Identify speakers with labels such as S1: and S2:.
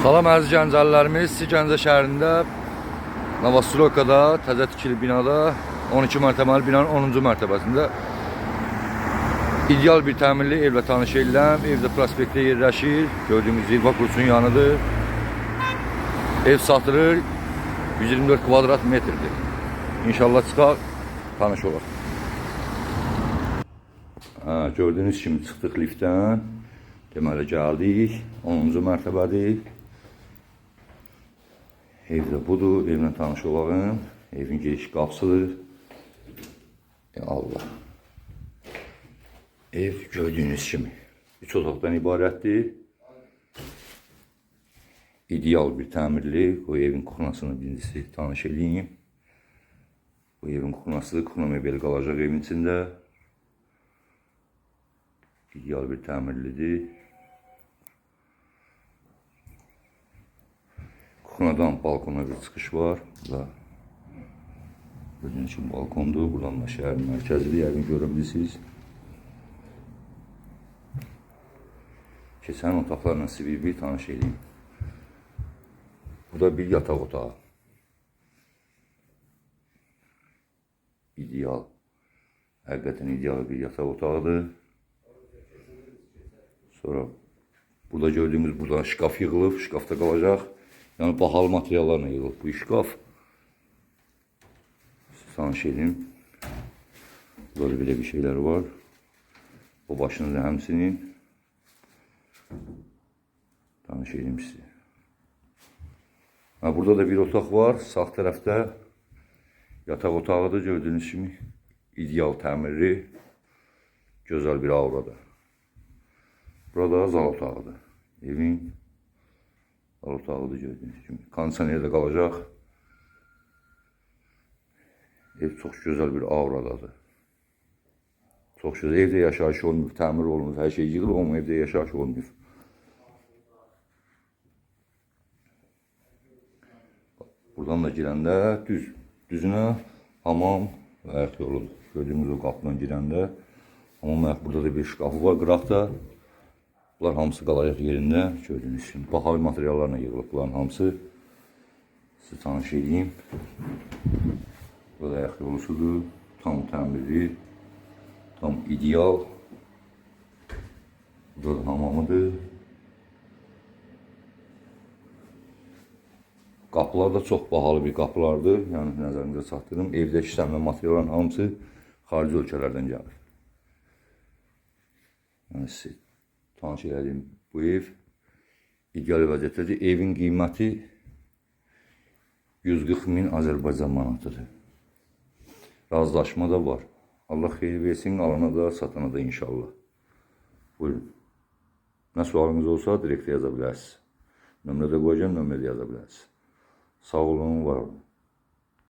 S1: Salam əziz gəncəlilərimiz, siz Gəncə şəhərində Navasrokada təzə tikili binada 12 mərtəbəli binanın 10-cu mərtəbəsində ideal bir təmirli evlə tanış ediləm. Evdə prospektdə yerləşir. Gördüyünüz zirva kursunun yanıdır. Ev satılır 124 kvadrat metrdir. İnşallah çıxar, tanış olaq. Ha, gördüyünüz kimi çıxdıq liftdən. Deməli gəldik. 10-cu mərtəbədir. Ev də budur. Evlə tanış olağım. Evin giriş qapısıdır. Ya Allah. Ev gördüyünüz kimi 3 otaqdan ibarətdir. İdeal bir təmirli. O evin kuxnasını birincisi tanış edeyim. Bu evin kuxnası, kuxna mebeli qalacaq evin içində. İdeal bir təmirlidir. Kuxnadan balkona bir çıxış var. Burada Gördüğünüz gibi balkondur. Buradan da şehrin merkezli yerini görebilirsiniz. Keçən otaqlarla sizi bir, tanış edeyim. Burada bir yataq otağı. İdeal. Həqiqətən ideal bir yataq otağıdır. Sonra burada gördüğümüz buradan şkaf yığılıb, şkafda qalacaq. Yəni bahalı materiallarla yığılıb bu şkaf. Tanış edeyim. Böyle böyle bir şeyler var. O başında hemsinin tanış edeyim size. Ha, burada da bir otak var. Sağ tarafta yatak otağıdır gördüğünüz gibi. İdeal təmirli, güzel bir aurada. Burada zal otağıdır. Evin zal otağıdır gördüğünüz gibi. Kondisioner de kalacak. Ev çox gözəl bir auradadır. Çox gözəl. Evdə yaşayış olmuyor, təmir olmuyor, hər şey yığılıb, amma evdə yaşayış olmuyor. Buradan da girəndə düz, düzünə hamam və ayaq yoludur. Gördüyümüz o qapıdan girəndə hamam ayaq burada da bir şkafı var qıraqda. Bunlar hamısı qalacaq yerində. Gördüyünüz kimi bahalı materiallarla yığılıb bunların hamısı. Sizi tanış edeyim. Burada ayak yolusudur. Tam təmirli. Tam ideal. Burada da hamamıdır. Qapılar da çox bahalı bir qapılardır. Yəni nəzərinizə çatdırım. Evdə işlənmə materialların hamısı xarici ölkələrdən gəlir. Yəni sizi tanış edeyim. Bu ev ideal vəziyyətdədir. Evin qiyməti 140 min Azərbaycan manatıdır. Razılaşma da var. Allah xeyir versin, alana da, satana da inşallah. Buyurun. Nə sualınız olsa direktə yaza bilərsiniz. Nömrədə qoyacağım, nömrədə yaza bilərsiniz. Sağ olun, var olun.